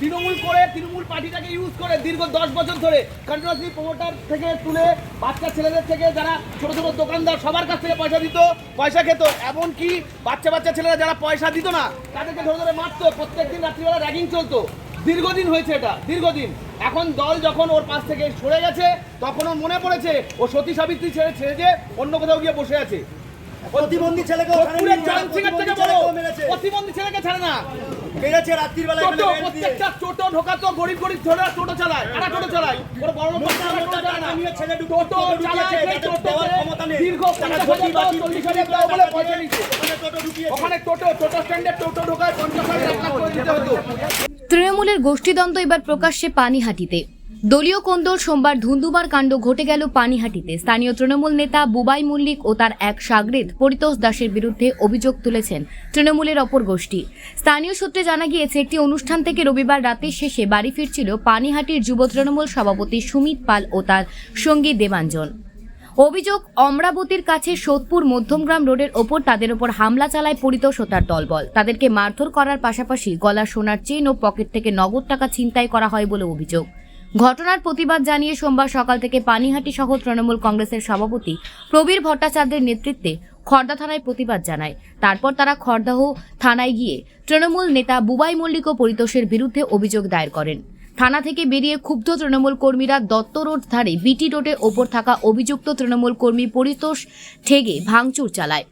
তৃণমূল করে তৃণমূল পার্টিটাকে ইউজ করে দীর্ঘ দশ বছর ধরে কন্টিনিউসলি প্রমোটার থেকে তুলে বাচ্চা ছেলেদের থেকে যারা ছোট ছোট দোকানদার সবার কাছ থেকে পয়সা দিত পয়সা খেত। এমনকি বাচ্চা বাচ্চা ছেলেরা যারা পয়সা দিত না তাদেরকে ধরে ধরে মারতো। প্রত্যেকদিন রাত্রিবেলা র্যাগিং চলতো। দীর্ঘদিন হয়েছে এটা দীর্ঘদিন। এখন দল যখন ওর পাশ থেকে সরে গেছে তখন ওর মনে পড়েছে ও সতী সাবিত্রী ছেড়ে ছেড়ে যে অন্য কোথাও গিয়ে বসে আছে। প্রতিবন্ধী ছেলেকে পুরো জানসিংয়ের থেকে প্রতিবন্ধী ছেলেকে ছাড়ে না। মেরেছে রাত্রির বেলা টোটো প্রত্যেকটা টোটো ঢোকাতো গরিব গরিব ছোটরা টোটো চালায় টোটো চালায়? বড় টোটো চালায়। নিয়ে ছেলে ঢুকে- টোটো টোটো চালায় তাদের ক্ষমতা নেই। দীর্ঘ হাজার টাকা, বলে পয়সা নিচ্ছে। ওখানে টোটো টোটো টোটো স্ট্যান্ডে টোটো ঢোকায় পঞ্চাশ হাজার টাকা করে দিতে হতো তৃণমূলের গোষ্ঠীদ্বন্দ্ব এবার প্রকাশ্যে পানিহাটিতে। দলীয় কোন্দল সোমবার ধুন্ধুমার কাণ্ড ঘটে গেল পানিহাটিতে। স্থানীয় তৃণমূল নেতা বুবাই মল্লিক ও তার এক সাগরেদ পরিতোষ দাসের বিরুদ্ধে অভিযোগ তুলেছেন তৃণমূলের অপর গোষ্ঠী। স্থানীয় সূত্রে জানা গিয়েছে, একটি অনুষ্ঠান থেকে রবিবার রাতের শেষে বাড়ি ফিরছিল পানিহাটির যুব তৃণমূল সভাপতি সুমিত পাল ও তার সঙ্গী দেবাঞ্জন। অভিযোগ, অমরাবতীর কাছে সোদপুর মধ্যমগ্রাম রোডের ওপর তাদের ওপর হামলা চালায় পরিতোষ ও তার দলবল। তাদেরকে মারধর করার পাশাপাশি গলা, সোনার চেন ও পকেট থেকে নগদ টাকা ছিনতাই করা হয় বলে অভিযোগ। ঘটনার প্রতিবাদ জানিয়ে সোমবার সকাল থেকে পানিহাটি সহ তৃণমূল কংগ্রেসের সভাপতি প্রবীর ভট্টাচার্যের নেতৃত্বে খর্দা থানায় প্রতিবাদ জানায়। তারপর তারা খর্দাহ থানায় গিয়ে তৃণমূল নেতা বুবাই মল্লিক ও পরিতোষের বিরুদ্ধে অভিযোগ দায়ের করেন। থানা থেকে বেরিয়ে ক্ষুব্ধ তৃণমূল কর্মীরা দত্ত রোড ধারে বিটি রোডের ওপর থাকা অভিযুক্ত তৃণমূল কর্মী পরিতোষ ঠেগে ভাঙচুর চালায়।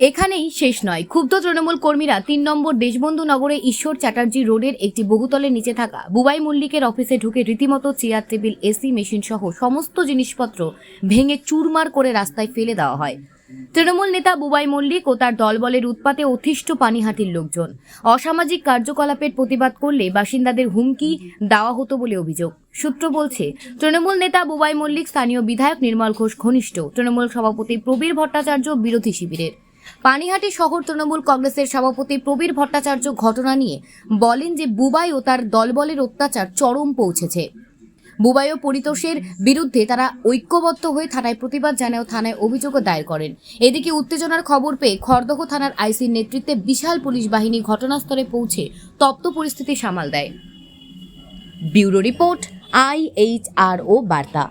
এখানেই শেষ নয়। ক্ষুব্ধ তৃণমূল কর্মীরা তিন নম্বর দেশবন্ধু নগরে ঈশ্বর চ্যাটার্জি রোডের একটি বহুতলের নিচে থাকা বুবাই মল্লিকের অফিসে ঢুকে রীতিমতো চেয়ার, টেবিল, এসি, মেশিন সহ সমস্ত জিনিসপত্র ভেঙে চুরমার করে রাস্তায় ফেলে দেওয়া হয়। তৃণমূল নেতা বুবাই মল্লিক ও তার দলবলের উৎপাতে অতিষ্ঠ পানিহাটির লোকজন। অসামাজিক কার্যকলাপের প্রতিবাদ করলে বাসিন্দাদের হুমকি দেওয়া হতো বলে অভিযোগ। সূত্র বলছে, তৃণমূল নেতা বুবাই মল্লিক স্থানীয় বিধায়ক নির্মল ঘোষ ঘনিষ্ঠ। তৃণমূল সভাপতি প্রবীর ভট্টাচার্য বিরোধী শিবিরের। পানিহাটি শহর তৃণমূল কংগ্রেসের সভাপতি প্রবীর ভট্টাচার্য ঘটনা নিয়ে বলেন যে বুবাই ও তার দলবলের অত্যাচার চরম পৌঁছেছে। বুবাই ও পরিতোষের বিরুদ্ধে তারা ঐক্যবদ্ধ হয়ে থানায় প্রতিবাদ জানায় থানায় অভিযোগও দায়ের করেন। এদিকে উত্তেজনার খবর পেয়ে খড়দহ থানার আইসির নেতৃত্বে বিশাল পুলিশ বাহিনী ঘটনাস্থলে পৌঁছে তপ্ত পরিস্থিতি সামাল দেয়। ব্যুরো রিপোর্ট, আইএইচআরও বার্তা।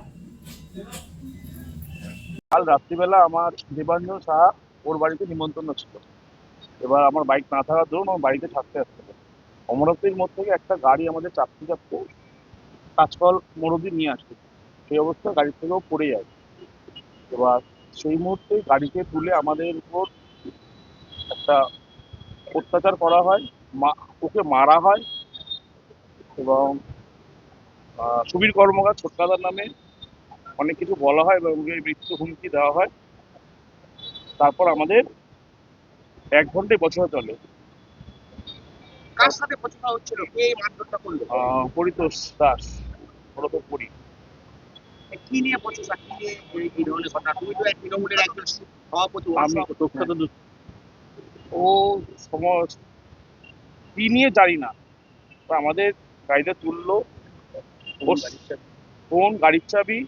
কাল রাত্রিবেলা আমার দেবাঞ্জন সাহা ওর বাড়িতে নিমন্ত্রণ ছিল। এবার আমার বাইক না থাকার দরুন আমার বাড়িতে থাকতে আসতে অমরাবতীর মোড় থেকে একটা গাড়ি আমাদের চাপতে চাপতে কাঁচকল মোড় নিয়ে আসছে। সেই অবস্থায় গাড়ি থেকেও পড়ে যায়। এবার সেই মুহূর্তে গাড়িতে তুলে আমাদের উপর একটা অত্যাচার করা হয়, মা, ওকে মারা হয় এবং সুবীর কর্মকার ছোটকাদার নামে অনেক কিছু বলা হয় এবং ওকে মৃত্যু হুমকি দেওয়া হয়। তারপর আমাদের এক ঘন্টায় বছর চলে। কার সাথে বচসা হচ্ছিল? কে এই মারধরটা করল? আহ, পরিতোষ দাস ওরকম পরি। কি নিয়ে বচসা কি নিয়ে এই এই ধরনের ঘটনা তুমি তো এক তৃণমূলের একজন সভাপতি আমি সভাপতি। প্রখ্যাত দু- ও সমাজ কি নিয়ে জানি না। তো আমাদের গাড়িতে তুললো। ওর ফোন গাড়ির চাবি?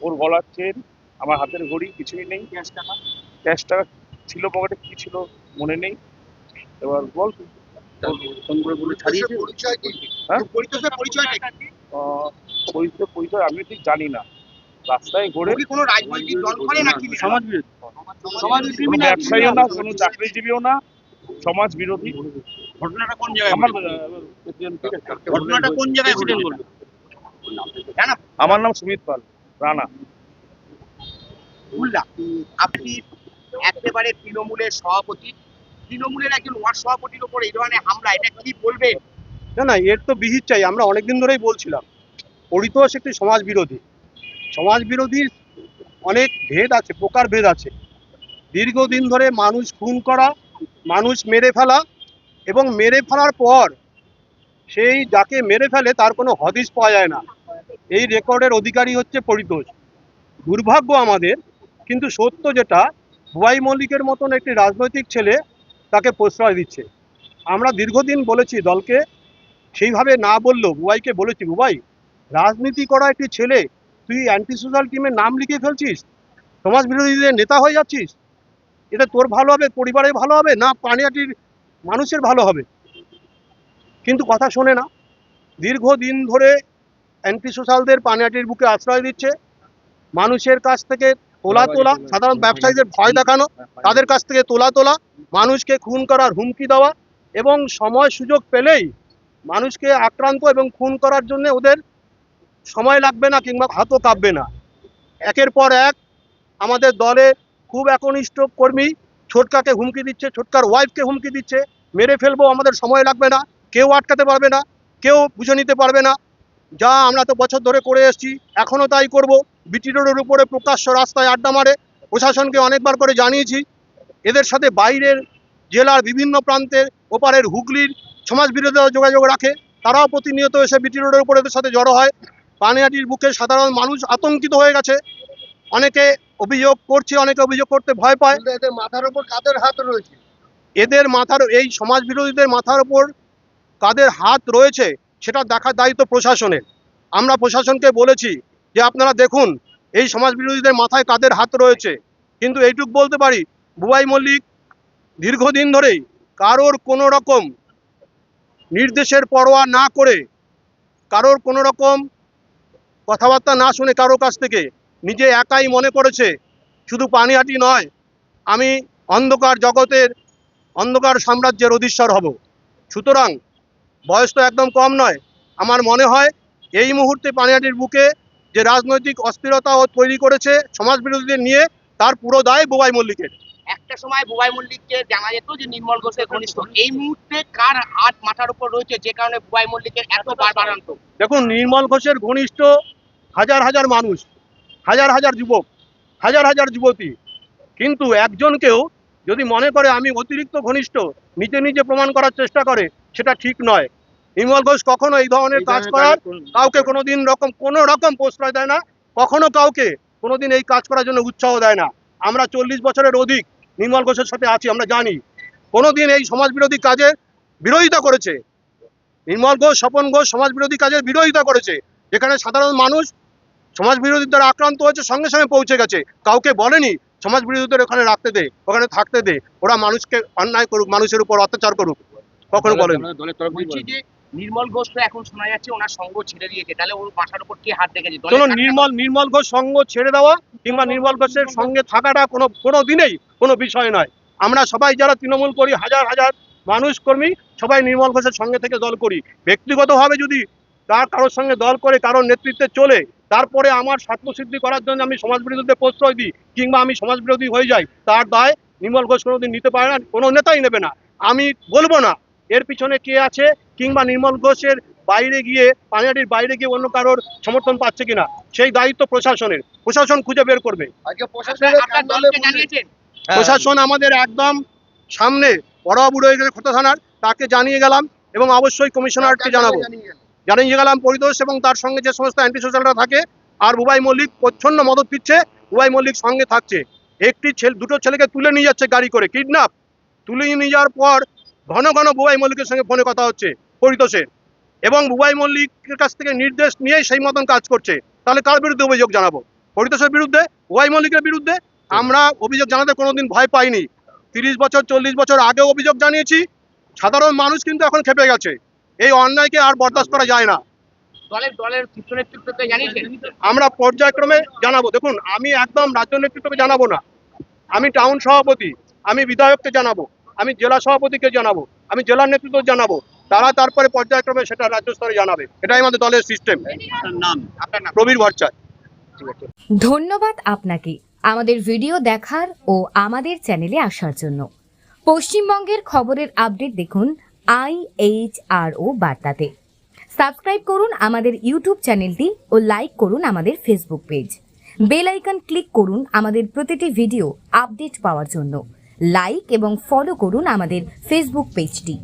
ওর গলার চেন আমার হাতের ঘড়ি কিছুই নেই। ক্যাশ টাকা ছিল পকেটে কি ছিল মনে নেই। এবার বল। ফোন করে বলে ছাড়িয়েছে পরিচয় কি? হ্যাঁ? পরিচয় পরিচয়টা কি? পরিচয় পরিচয় আমি ঠিক জানি না। রাস্তায় ঘুরে কোনো রাজনৈতিক দল করে নাকি সমাজ বিরোধী সমাজ কোনো ব্যবসায়ীও না কোনো চাকরিজীবীও না সমাজ বিরোধী ঘটনাটা কোন জায়গায় আমার ঘটনাটা কোন জায়গায় ঘটেছে? জানা আমার নাম সুমিত পাল রানা। আপনি একেবারে তৃণমূলের সভাপতি। তৃণমূলের একজন ওয়ার্ড সভাপতির উপর এই ধরনের হামলা, এটা কি বলবেন না না, এর তো বিহিত চাই, আমরা অনেকদিন ধরেই বলছিলাম, পরিতোষ একটি সমাজ বিরোধী সমাজ বিরোধীর অনেক ভেদ আছে, প্রকার ভেদ আছে। দীর্ঘদিন ধরে মানুষ খুন করা, মানুষ মেরে ফেলা এবং মেরে ফেলার পর সেই যাকে মেরে ফেলে তার কোনো হদিশ পাওয়া যায় না। এই রেকর্ডের অধিকারী হচ্ছে পরিতোষ। দুর্ভাগ্য আমাদের, কিন্তু সত্য যেটা বুয়াই মল্লিকের মতন একটি রাজনৈতিক ছেলে তাকে প্রশ্রয় দিচ্ছে। আমরা দীর্ঘদিন বলেছি দলকে, সেইভাবে না বললেও বুবাইকে বলেছি, বুবাই, রাজনীতি করা একটি ছেলে, তুই অ্যান্টি সোশ্যাল টিমের নাম লিখে ফেলছিস? সমাজ বিরোধীদের নেতা হয়ে যাচ্ছিস? এটা তোর ভালো হবে পরিবারে ভালো হবে, না পানিয়াটির মানুষের ভালো হবে? কিন্তু কথা শোনে না। দীর্ঘদিন ধরে অ্যান্টি সোশ্যালদের পানিহাটির বুকে আশ্রয় দিচ্ছে। মানুষের কাছ থেকে তোলা তোলা সাধারণ ব্যবসায়ীদের ভয় দেখানো তাদের কাছ থেকে তোলা তোলা মানুষকে খুন করার হুমকি দেওয়া এবং সময় সুযোগ পেলেই মানুষকে আক্রান্ত এবং খুন করার জন্য ওদের সময় লাগবে না কিংবা হাতও কাঁপবে না। একের পর এক আমাদের দলে খুব একনিষ্ঠ কর্মী ছোটকাকে হুমকি দিচ্ছে ছোটকার ওয়াইফকে হুমকি দিচ্ছে মেরে ফেলব আমাদের সময় লাগবে না কেউ আটকাতে পারবে না কেউ বুঝে নিতে পারবে না। যা আমরা তো বছর ধরে করে এসেছি এখনও তাই করব। বিটি রোডের উপরে প্রকাশ্য রাস্তায় আড্ডা মারে। প্রশাসনকে অনেকবার করে জানিয়েছি এদের সাথে বাইরের জেলার বিভিন্ন প্রান্তের ওপারের হুগলির সমাজ বিরোধীরা যোগাযোগ রাখে। তারাও প্রতিনিয়ত এসে বিটি রোডের উপরে এদের সাথে জড়ো হয়। পানিহাটির বুকে সাধারণ মানুষ আতঙ্কিত হয়ে গেছে। অনেকে অভিযোগ করছে অনেকে অভিযোগ করতে ভয় পায়। এদের মাথার উপর কাদের হাত রয়েছে? এদের মাথার এই সমাজ বিরোধীদের মাথার উপর কাদের হাত রয়েছে সেটা দেখার দায়িত্ব প্রশাসনের। আমরা প্রশাসনকে বলেছি যে আপনারা দেখুন, এই সমাজ বিরোধীদের মাথায় কাদের হাত রয়েছে। কিন্তু এইটুক বলতে পারি, বুবাই মল্লিক দীর্ঘদিন ধরেই কারোর কোনো রকম নির্দেশের পরোয়া না করে, কারোর কোনো রকম কথাবার্তা না শুনে কারোর কাছ থেকে নিজে একাই মনে করেছে, শুধু পানিহাটি নয়, আমি অন্ধকার জগতের, অন্ধকার সাম্রাজ্যের অধীশ্বর হব। সুতরাং বয়স তো একদম কম নয়। আমার মনে হয় এই মুহূর্তে পানিহাটির বুকে যে রাজনৈতিক অস্থিরতা ও তৈরি করেছে সমাজ বিরোধীদের নিয়ে তার পুরো দায় বুবাই মল্লিকের। একটা সময় বুবাই মল্লিককে জানা যেত যে নির্মল ঘোষের ঘনিষ্ঠ। এই মুহূর্তে কার হাত মাথার উপর রয়েছে যে কারণে বুবাই মল্লিকের এত বারবারান্ত? দেখুন নির্মল ঘোষের ঘনিষ্ঠ হাজার হাজার মানুষ হাজার হাজার যুবক হাজার হাজার যুবতী। কিন্তু একজনকেও যদি মনে করে আমি অতিরিক্ত ঘনিষ্ঠ নিজে নিজে প্রমাণ করার চেষ্টা করে সেটা ঠিক নয়। নির্মল ঘোষ কখনো এই ধরনের কাজ করার কাউকে কোনোদিন রকম কোনো রকম প্রশ্রয় দেয় না। কখনো কাউকে কোনোদিন এই কাজ করার জন্য উৎসাহ দেয় না। আমরা চল্লিশ বছরের অধিক নির্মল ঘোষের সাথে আছি আমরা জানি। কোনোদিন এই সমাজ বিরোধী কাজের বিরোধিতা করেছে। নির্মল ঘোষ স্বপন ঘোষ সমাজ বিরোধী কাজের বিরোধিতা করেছে। যেখানে সাধারণ মানুষ সমাজ বিরোধীর দ্বারা আক্রান্ত হয়েছে সঙ্গে সঙ্গে পৌঁছে গেছে। কাউকে বলেনি সমাজ বিরোধীদের ওখানে রাখতে দে ওখানে থাকতে দে। ওরা মানুষকে অন্যায় করুক মানুষের উপর অত্যাচার করুক। কখনো বলেনি বলছি যে নির্মল ঘোষ তো এখন শোনা যাচ্ছে ওনার সঙ্গ ছেড়ে দিয়েছে। তাহলে ওর মাথার উপর কে হাত দলের চলো নির্মল নির্মল ঘোষ সঙ্গ ছেড়ে দেওয়া কিংবা নির্মল ঘোষের সঙ্গে থাকাটা কোনো কোনো দিনেই কোনো বিষয় নয়। আমরা সবাই যারা তৃণমূল করি হাজার হাজার মানুষ কর্মী সবাই নির্মল ঘোষের সঙ্গে থেকে দল করি। ব্যক্তিগতভাবে যদি তার কারোর সঙ্গে দল করে কারোর নেতৃত্বে চলে তারপরে আমার স্বার্থসিদ্ধি করার জন্য আমি সমাজ বিরোধীদের প্রশ্রয় দিই কিংবা আমি সমাজ বিরোধী হয়ে যাই তার দায় নির্মল ঘোষ কোনোদিন নিতে পারে না কোনো নেতাই নেবে না। আমি বলব না এর পিছনে কে আছে কিংবা নির্মল ঘোষের বাইরে গিয়ে পানিহাটির বাইরে গিয়ে অন্য কারোর সমর্থন পাচ্ছে কিনা? সেই দায়িত্ব প্রশাসনের। প্রশাসন খুঁজে বের করবে। জানিয়েছেন? প্রশাসন আমাদের একদম সামনে বড়বাবু রয়ে গেছে খোতা থানার তাকে জানিয়ে গেলাম এবং অবশ্যই কমিশনারকে জানাব। জানিয়ে গেলাম। পরিদোষ এবং তার সঙ্গে যে সমস্ত অ্যান্টি সোশ্যালরা থাকে আর বুবাই মল্লিক প্রচ্ছন্ন মদত দিচ্ছে বুবাই মল্লিক সঙ্গে থাকছে। একটি ছেলে দুটো ছেলেকে তুলে নিয়ে যাচ্ছে গাড়ি করে কিডন্যাপ তুলে নিয়ে যাওয়ার পর ঘন ঘন বুবাই মল্লিকের সঙ্গে ফোনে কথা হচ্ছে পরিতোষের এবং বুবাই মল্লিকের কাছ থেকে নির্দেশ নিয়েই সেই মতন কাজ করছে। তাহলে কার বিরুদ্ধে অভিযোগ জানাব? পরিতোষের বিরুদ্ধে? বুবাই মল্লিকের বিরুদ্ধে? আমরা অভিযোগ জানাতে কোনোদিন ভয় পাইনি। তিরিশ বছর চল্লিশ বছর আগেও অভিযোগ জানিয়েছি। সাধারণ মানুষ কিন্তু এখন খেপে গেছে। এই অন্যায়কে আর বরদাস্ত করা যায় না। আমরা পর্যায়ক্রমে জানাব। দেখুন আমি একদম রাজ্য নেতৃত্বকে জানাব না। আমি টাউন সভাপতি আমি বিধায়ককে জানাব। আমি জেলা সভাপতিকে জানাব আমি জেলার নেতৃত্ব জানাব তারা তারপরে পর্যায়ক্রমে সেটা রাজ্য স্তরে জানাবে। এটাই আমাদের দলের সিস্টেম নাম? প্রবীর ভট্টাচার্য। ধন্যবাদ আপনাকে। আমাদের ভিডিও দেখার ও আমাদের চ্যানেলে আসার জন্য। পশ্চিমবঙ্গের খবরের আপডেট দেখুন আই এইচ আর ও বার্তাতে। সাবস্ক্রাইব করুন আমাদের ইউটিউব চ্যানেলটি ও লাইক করুন আমাদের Facebook page. Bell icon click করুন আমাদের প্রতিটি ভিডিও আপডেট পাওয়ার জন্য। লাইক এবং ফলো করুন আমাদের ফেসবুক পেজটি